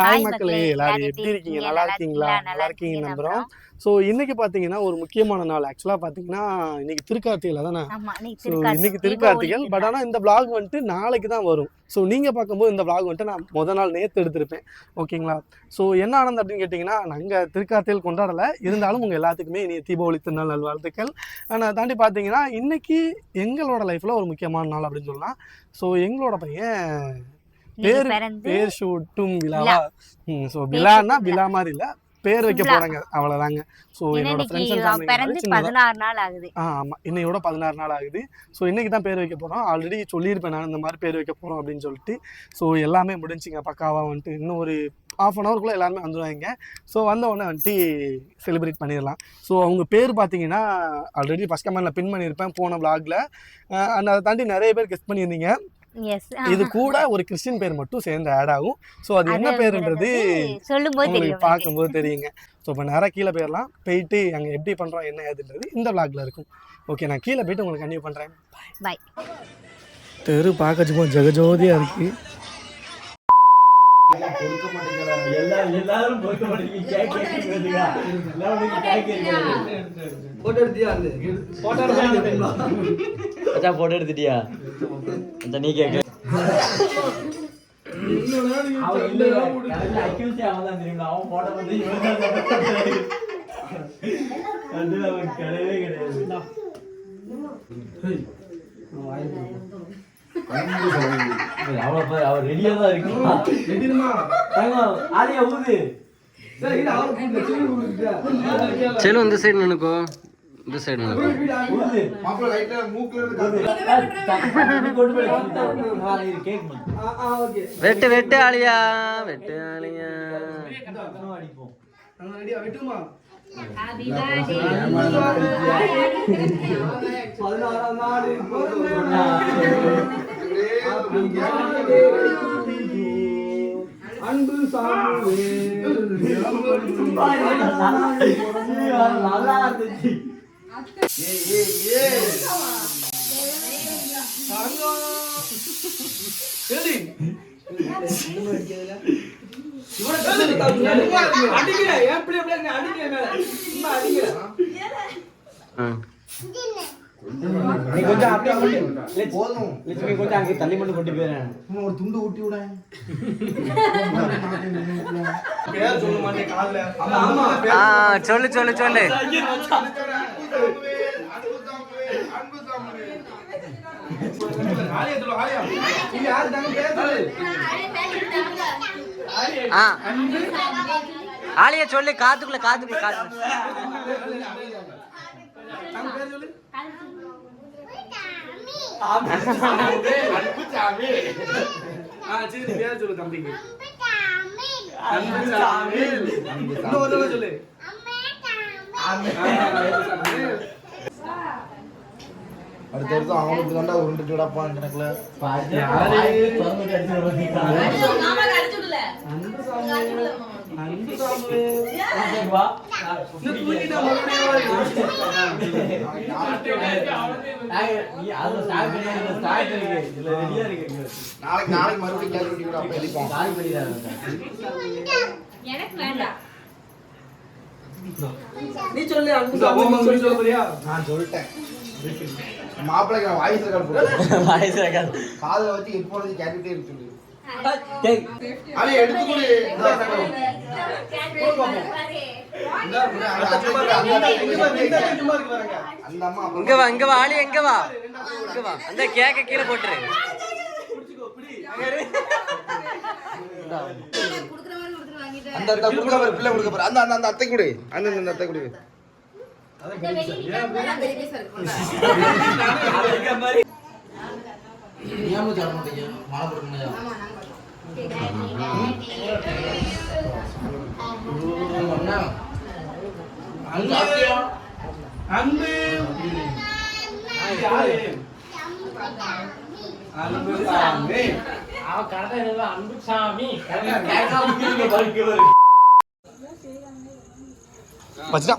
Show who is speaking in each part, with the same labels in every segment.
Speaker 1: Hi மக்களே எல்லாரும் எப்படி இருக்கீங்க நல்லா இருக்கீங்களா நல்லா இருக்கீங்க நம்புறோம் ஸோ இன்னைக்கு பார்த்தீங்கன்னா ஒரு முக்கியமான நாள் ஆக்சுவலாக பார்த்தீங்கன்னா இன்னைக்கு திருக்கார்த்திகை தானே ஸோ இன்னைக்கு திருக்கார்த்திகள் பட் ஆனால் இந்த பிளாக் வந்துட்டு நாளைக்கு தான் வரும் ஸோ நீங்கள் பார்க்கும்போது இந்த பிளாக் வந்துட்டு நான் முதல் நாள் நேற்று எடுத்திருப்பேன் ஓகேங்களா ஸோ என்ன ஆனந்தம் அப்படின்னு கேட்டிங்கன்னா நாங்கள் திருக்கார்த்திகள் கொண்டாடலை இருந்தாலும் உங்கள் எல்லாத்துக்குமே இனி தீபாவளி திருநாள் நல்வாழ்த்துக்கள் ஆனால் தாண்டி பார்த்தீங்கன்னா இன்னைக்கு எங்களோட லைஃப்பில் ஒரு முக்கியமான நாள் அப்படின்னு சொல்லலாம் ஸோ எங்களோட பையன் பேர் பேர் ஷூட்டும் விழாவா ஸோ விழான்னா விழா மாதிரி இல்லை பேர் வைக்க போறாங்க அவ்வளவுதாங்க சோ என்னோட ஃப்ரெண்ட்ஸ் பதினாறு நாள் ஆகுது ஆமா இன்னையோட பதினாறு நாள் ஆகுது சோ இன்னைக்கு தான் பேர் வைக்க போறோம் ஆல்ரெடி சொல்லியிருப்பேன் நான் இந்த மாதிரி பேர் வைக்க போறோம் அப்படின்னு சொல்லிட்டு சோ எல்லாமே முடிஞ்சுங்க பக்காவா வந்துட்டு இன்னும் ஒரு ஹாஃப் அன் ஹவருக்குள்ளே எல்லாருமே வந்துடுவாங்க ஸோ வந்த உடனே வந்துட்டு செலிப்ரேட் பண்ணிடலாம் ஸோ அவங்க பேர் பார்த்தீங்கன்னா ஆல்ரெடி ஃபஸ்ட் கமெண்டில் பின் பண்ணியிருப்பேன் போன பிளாகில் அண்ட் அதை தாண்டி நிறைய பேர் கெஸ்ட் பண்ணியிருந்தீங்க இது கூட ஒரு கிறிஸ்டின் பேர் மட்டும் சேர்ந்து ஆட் ஆகும் ஸோ அது என்ன பேருன்றது சொல்லும்போது பார்க்கும்போது தெரியுங்க ஸோ இப்போ நேராக கீழே போயிடலாம் போயிட்டு அங்கே எப்படி பண்ணுறோம் என்ன ஏதுன்றது இந்த விளாக்ல இருக்கும் ஓகே நான் கீழே போயிட்டு உங்களுக்கு கண்டினியூ பண்ணுறேன் பாய் தெரு பார்க்க சும்மா ஜெகஜோதியாக இருக்குது எல்லாரும் போட்டோ எடுத்து கேட்கிறீங்க எல்லாரும் கேட்கிறீங்க எடுத்துட்டியா அந்த நீ கேட்க கிடையாது செலு இந்த சைடு நினைக்கோ இந்த சைடு வெட்டு வெட்டு ஆலியா வெட்டு ஆலியா அன்பு நல்லா இருந்துச்சு அடிக்கிற எப்படி எப்படி அடிக்கிற மேல அடிக்கிற நீ கொஞ்சம் அப்படியே கொண்டு போதும் லட்சுமி கொஞ்சம் அங்கே தள்ளி மட்டும் கொண்டு போயிடுறேன் ஒரு துண்டு ஊட்டி விட சொல்லு சொல்லு சொல்லு ஆலியா சொல்லு காத்துக்குள்ள காத்துக்குள்ள காத்து அன்பு சரி பேர் சொல்லு தம்பிக்கு அன்பு சாமி இன்னொரு தடவை சொல்லு அடுத்த நாளைக்கு நாளைக்கு மறுபடியும் சொல்ல நான் சொல்லிட்டேன் மாப்பிள்ளைக்கு வாய்ஸ் வாய்ஸ் காதல வச்சு இப்போ கேட்டுட்டே இருக்கு அலே எடுத்து மாதிரி இங்க வா இங்க வா ஆளி எங்க வா அந்த கேக்க கீழே போட்டுரு அந்த அந்த குடுக்க பிள்ளை குடுக்க அந்த அந்த அந்த அத்தை குடு அந்த அந்த அத்தை குடு 안 갈게요. 안 돼요. யாரு அன்புசாமி அவ கதை அன்புசாமி வச்சுட்டா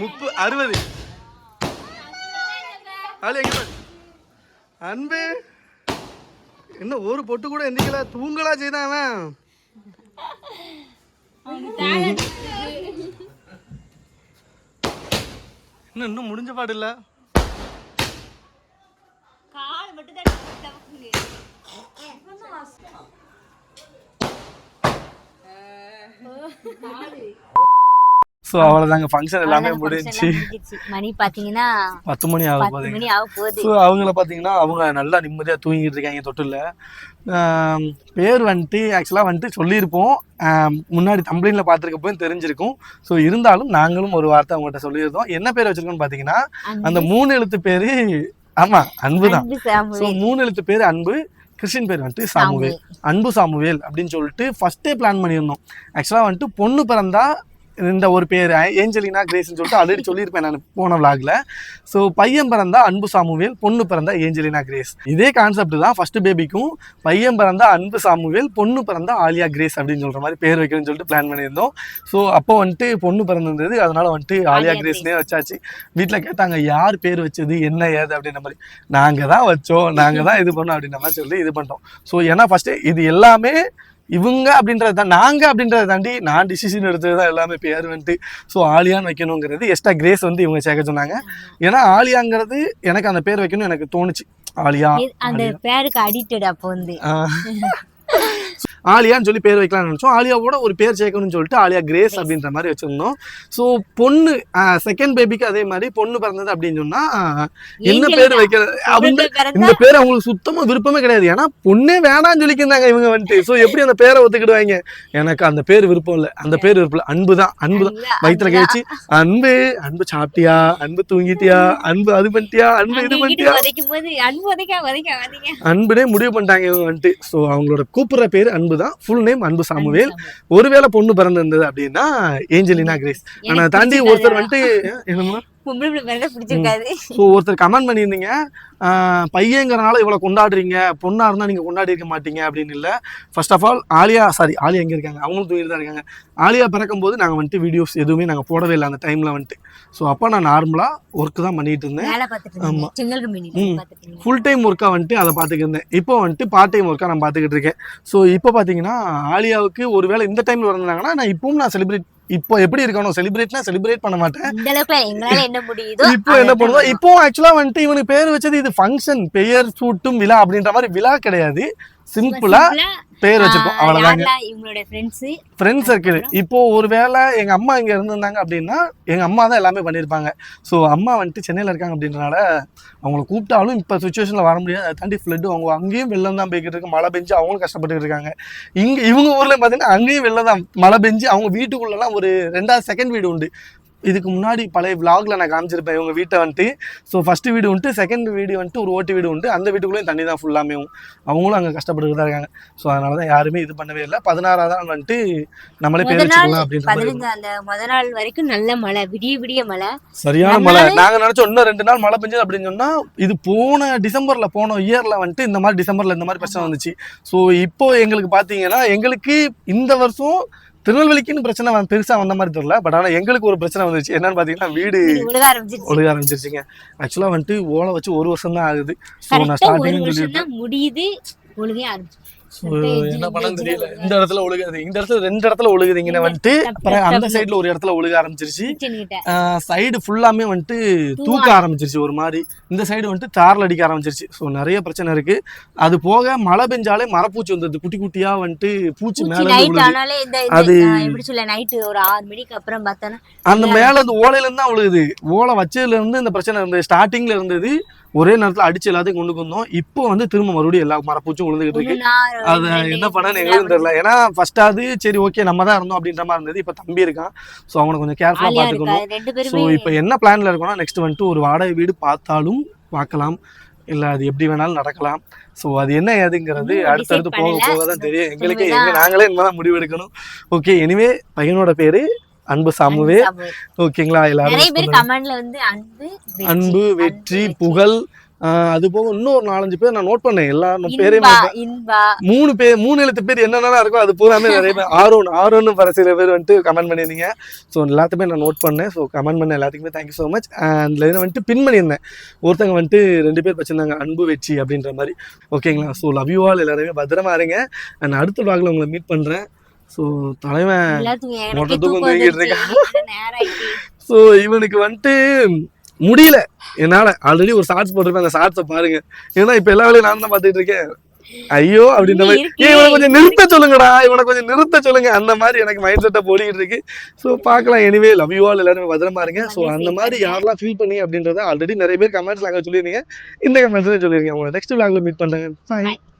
Speaker 1: முப்பது அறுபது அது எங்க அன்பு என்ன ஒரு பொட்டு கூட எந்திக்கல தூங்கலா செய்தான் இன்னும் இன்னும் முடிஞ்ச பாடு இல்ல சோ அவ்வளவுதாங்க ஃபங்க்ஷன் எல்லாமே முடிஞ்சு மணி பாத்தீங்கன்னா பத்து மணி ஆக போகுது ஸோ அவங்கள பாத்தீங்கன்னா அவங்க நல்லா நிம்மதியா தூங்கிட்டு இருக்காங்க தொட்டில் பேர் வந்துட்டு ஆக்சுவலாக வந்துட்டு சொல்லியிருப்போம் முன்னாடி தம்பளியில் போய் தெரிஞ்சிருக்கும் ஸோ இருந்தாலும் நாங்களும் ஒரு வார்த்தை அவங்ககிட்ட சொல்லியிருந்தோம் என்ன பேர் வச்சிருக்கோம்னு பார்த்தீங்கன்னா அந்த மூணு எழுத்து பேர் ஆமாம் அன்பு தான் ஸோ மூணு எழுத்து பேர் அன்பு கிறிஸ்டின் பேர் வந்துட்டு சாமுவேல் அன்பு சாமுவேல் அப்படின்னு சொல்லிட்டு ஃபஸ்ட்டே பிளான் பண்ணியிருந்தோம் ஆக்சுவலாக வந்துட்டு பொண்ணு பிறந்தா இந்த ஒரு பேர் ஏஞ்சலினா கிரேஸ்னு சொல்லிட்டு ஆல்ரெடி சொல்லியிருப்பேன் நான் போன விளாகில் ஸோ பையன் பிறந்தா அன்பு சாமுவேல் பொண்ணு பிறந்தா ஏஞ்சலினா கிரேஸ் இதே கான்செப்ட் தான் ஃபர்ஸ்ட் பேபிக்கும் பையன் பிறந்தா அன்பு சாமுவேல் பொண்ணு பிறந்தா ஆலியா கிரேஸ் அப்படின்னு சொல்கிற மாதிரி பேர் வைக்கணும்னு சொல்லிட்டு பிளான் பண்ணியிருந்தோம் ஸோ அப்போ வந்துட்டு பொண்ணு பிறந்திருந்தது அதனால வந்துட்டு ஆலியா கிரேஸ்னே வச்சாச்சு வீட்டில் கேட்டாங்க யார் பேர் வச்சது என்ன ஏது அப்படின்ற மாதிரி நாங்கள் தான் வச்சோம் நாங்கள் தான் இது பண்ணோம் அப்படின்ற மாதிரி சொல்லி இது பண்ணிட்டோம் ஸோ ஏன்னா ஃபர்ஸ்ட்டு இது எல்லாமே இவங்க அப்படின்றத தான் நாங்கள் அப்படின்றத தாண்டி நான் டிசிஷன் எடுத்தது தான் எல்லாமே பேர் வந்துட்டு ஸோ ஆலியான்னு வைக்கணுங்கிறது எக்ஸ்ட்ரா கிரேஸ் வந்து இவங்க சேர்க்க சொன்னாங்க ஏன்னா ஆலியாங்கிறது எனக்கு அந்த பேர் வைக்கணும்னு எனக்கு தோணுச்சு ஆலியா அந்த பேருக்கு அடிக்டட் அப்போ வந்து ஆலியான்னு சொல்லி பேர் வைக்கலாம்னு நினச்சோம் ஆலியாவோட ஒரு பேர் சேர்க்கணும்னு சொல்லிட்டு ஆலியா கிரேஸ் அப்படின்ற மாதிரி வச்சிருந்தோம் ஸோ பொண்ணு செகண்ட் பேபிக்கு அதே மாதிரி பொண்ணு பிறந்தது அப்படின்னு சொன்னா என்ன பேர் வைக்கிறது இந்த பேர் அவங்களுக்கு சுத்தமா விருப்பமே கிடையாது ஏன்னா பொண்ணே வேணாம்னு சொல்லிக்கிறாங்க இவங்க வந்துட்டு ஸோ எப்படி அந்த பேரை ஒத்துக்கிடுவாங்க எனக்கு அந்த பேர் விருப்பம் இல்லை அந்த பேர் விருப்பம் இல்லை அன்பு தான் அன்பு தான் வயிற்றுல கழிச்சு அன்பு அன்பு சாப்பிட்டியா அன்பு தூங்கிட்டியா அன்பு அது பண்ணிட்டியா அன்பு இது பண்ணிட்டியா அன்புனே முடிவு பண்ணிட்டாங்க இவங்க வந்துட்டு ஸோ அவங்களோட கூப்பிடுற பேர் அன்பு அன்பு தான் ஃபுல் நேம் அன்பு சாமுவேல் ஒருவேளை பொண்ணு பிறந்திருந்தது அப்படின்னா ஏஞ்சலினா கிரேஸ் ஆனால் தாண்டி ஒருத்தர் வந்துட்டு என்னமா ஒருத்தர் கமெண்ட் பண்ணியிருந்தீங்க பையங்கிறனால இவ்வளோ கொண்டாடுறீங்க பொண்ணாக இருந்தால் நீங்கள் கொண்டாடி இருக்க மாட்டீங்க அப்படின்னு இல்லை first of all Alia sorry Alia எங்கே இருக்காங்க அவங்களும் தூங்கிட்டு தான் இருக்காங்க ஆலியா பிறக்கும் போது நாங்கள் வந்துட்டு வீடியோஸ் எதுவுமே நாங்கள் போடவே இல்லை அந்த டைமில் வந்துட்டு ஸோ அப்போ நான் நார்மலாக ஒர்க் தான் பண்ணிட்டு இருந்தேன் ஆமாம் ஃபுல் டைம் ஒர்க்காக வந்துட்டு அதை பார்த்துக்கிட்டு இருந்தேன் இப்போ வந்துட்டு பார்ட் டைம் ஒர்க்காக நான் பார்த்துக்கிட்டு இருக்கேன் ஸோ இப்போ பார்த்தீங்கன்னா ஆலியாவுக்கு ஒருவேளை இந்த டைமில் வந்திருந்தாங்கன்னா நான் இப்பவும் நான் செலிப்ரேட் இப்போ எப்படி இருக்கணும் செலிப்ரேட்னா செலிப்ரேட் பண்ண மாட்டேன் இந்த அளவுக்கு என்ன முடியுதோ இப்போ என்ன பண்ணுவோம் இப்போ ஆக்சுவலா வந்துட்டு இவனுக்கு பேர் வச்சது இது ஃபங்க்ஷன் பெயர் சூட்டும் விழா அப்படின்ற மாதிரி விழா கிடையாது சிம்பிளா பேர் வச்சிருக்கோம் அவ்வளவுதாங்க ஃப்ரெண்ட்ஸ் சர்க்கிள் இப்போ ஒருவேளை எங்க அம்மா இங்க இருந்திருந்தாங்க அப்படின்னா எங்க அம்மா தான் எல்லாமே பண்ணியிருப்பாங்க ஸோ அம்மா வந்துட்டு சென்னையில் இருக்காங்க அப்படின்றனால அவங்கள கூப்பிட்டாலும் இப்போ சுச்சுவேஷனில் வர முடியாது அதை தாண்டி ஃப்ளட்டு அவங்க அங்கேயும் வெள்ளம் தான் போய்கிட்டு இருக்கு மழை பெஞ்சு அவங்களும் கஷ்டப்பட்டு இருக்காங்க இங்கே இவங்க ஊரில் பார்த்தீங்கன்னா அங்கேயும் வெள்ளம் தான் மழை பெஞ்சு அவங்க வீட்டுக்குள்ளெல்லாம் ஒரு ரெண்டாவது செகண்ட் வீடு உண்டு இதுக்கு முன்னாடி பழைய விளாகில் நான் காமிச்சிருப்பேன் இவங்க வீட்டை வந்துட்டு ஸோ ஃபஸ்ட்டு வீடு வந்துட்டு செகண்ட் வீடு வந்துட்டு ஒரு ஓட்டு வீடு உண்டு அந்த வீட்டுக்குள்ளேயும் தண்ணி தான் ஃபுல்லாமே அவங்களும் அங்கே கஷ்டப்பட்டுக்கிட்டு தான் இருக்காங்க ஸோ அதனால தான் யாருமே இது பண்ணவே இல்லை பதினாறாவது நாள் வந்துட்டு நம்மளே பேர் வச்சுக்கலாம் அப்படின்னு அந்த முதல் நாள் வரைக்கும் நல்ல மழை விடிய விடிய மழை சரியான மழை நாங்கள் நினச்சோம் இன்னும் ரெண்டு நாள் மழை பெஞ்சது அப்படின்னு சொன்னால் இது போன டிசம்பரில் போன இயரில் வந்துட்டு இந்த மாதிரி டிசம்பரில் இந்த மாதிரி பிரச்சனை வந்துச்சு ஸோ இப்போ எங்களுக்கு பார்த்தீங்கன்னா எங்களுக்கு இந்த வருஷம் திருநெல்வேலிக்குன்னு பிரச்சனை பெருசாக வந்த மாதிரி தெரியல பட் ஆனால் எங்களுக்கு ஒரு பிரச்சனை வந்துச்சு என்னன்னு பார்த்தீங்கன்னா வீடு ஒழுக ஆரம்பிச்சிருச்சுங்க ஆக்சுவலாக வந்துட்டு ஓலை வச்சு ஒரு வருஷம் தான் ஆகுது ஸோ நான் ஸ்டார்டிங் முடியுது ஒழுகே ஆரம்பிச்சு என்ன பண்ணு தெரியல இந்த இடத்துல ஒழுகாது இந்த இடத்துல ரெண்டு இடத்துல ஒழுகுதுங்கன்னு வந்துட்டு அப்புறம் அந்த சைடுல ஒரு இடத்துல ஒழுக ஆரம்பிச்சிருச்சு சைடு ஃபுல்லாமே வந்துட்டு தூக்க ஆரம்பிச்சிருச்சு ஒரு மாதிரி இந்த சைடு வந்துட்டு தாரில் அடிக்க ஆரம்பிச்சிருச்சு ஸோ நிறைய பிரச்சனை இருக்கு அது போக மழை பெஞ்சாலே மரப்பூச்சி வந்துருது குட்டி குட்டியா வந்துட்டு பூச்சி மேல அது ஒரு ஆறு மணிக்கு அப்புறம் அந்த மேல அந்த ஓலையில இருந்து தான் ஒழுகுது ஓலை வச்சதுல இருந்து இந்த பிரச்சனை இருந்தது ஸ்டார்டிங்ல இருந்தது ஒரே நேரத்துல அடிச்சு எல்லாத்தையும் கொண்டு வந்தோம் இப்போ வந்து திரும்ப மறுபடியும் எல்லா மரப்பூச்சும் விழுந்துகிட்டு இருக்கு அது என்ன பண்ணு எங்களுக்கும் தெரியல ஏன்னா ஃபர்ஸ்டாவது சரி ஓகே நம்ம தான் இருந்தோம் அப்படின்ற மாதிரி இருந்தது இப்போ தம்பி இருக்கான் ஸோ அவனை கொஞ்சம் கேர்ஃபுல்லா பாத்துக்கணும் ஸோ இப்போ என்ன பிளான்ல இருக்கோம்னா நெக்ஸ்ட் வந்துட்டு ஒரு வாடகை வீடு பார்த்தாலும் பார்க்கலாம் இல்லை அது எப்படி வேணாலும் நடக்கலாம் ஸோ அது என்ன ஏதுங்கிறது அடுத்தடுத்து போக போக தான் தெரியும் எங்களுக்கு எங்க நாங்களே இனிமேல் முடிவு எடுக்கணும் ஓகே எனிவே பையனோட பேர் அன்பு சாமுவே ஓகேங்களா எல்லாரும் அன்பு வெற்றி புகழ் அது போக இன்னும் ஒரு நாலஞ்சு பேர் நான் நோட் பண்ணேன் எல்லா பேரையும் மூணு பேர் மூணு எழுத்து பேர் என்னென்ன இருக்கோ அது பூராமே நிறைய பேர் ஆரோன் ஆரோன் வர சில பேர் வந்துட்டு கமெண்ட் பண்ணியிருந்தீங்க ஸோ எல்லாத்தையுமே நான் நோட் பண்ணேன் ஸோ கமெண்ட் பண்ண எல்லாத்துக்குமே தேங்க்யூ ஸோ மச் லைனை வந்துட்டு பின் பண்ணியிருந்தேன் ஒருத்தங்க வந்துட்டு ரெண்டு பேர் வச்சுருந்தாங்க அன்பு வெற்றி அப்படின்ற மாதிரி ஓகேங்களா ஸோ லவ் யூ ஆல் எல்லாருமே பத்திரமா இருங்க நான் அடுத்த விளாகில் உங்களை மீட் பண்ணுறேன் ஸோ தலைவன் ஸோ இவனுக்கு வந்துட்டு முடியல என்னால் ஆல்ரெடி ஒரு ஷார்ட்ஸ் போட்டிருப்பேன் அந்த ஷார்ட்ஸை பாருங்க ஏன்னா இப்போ எல்லா வேலையும் நான் தான் பார்த்துட்டு இருக்கேன் ஐயோ அப்படின்ற மாதிரி இவனை கொஞ்சம் நிறுத்த சொல்லுங்கடா இவனை கொஞ்சம் நிறுத்த சொல்லுங்க அந்த மாதிரி எனக்கு மைண்ட் செட்டை போடிக்கிட்டு இருக்கு ஸோ பார்க்கலாம் எனிவே லவ் யூ ஆல் எல்லாருமே பத்திரமா இருங்க ஸோ அந்த மாதிரி யாரெல்லாம் ஃபீல் பண்ணி அப்படின்றத ஆல்ரெடி நிறைய பேர் கமெண்ட்ஸ் நாங்கள் சொல்லியிருந்தீங்க இந்த கமெண்ட்ஸ் சொல்லியிருக்கேன் உங்களை நெக்ஸ்ட் விளாக்ல மீட் பண்ணுறேன்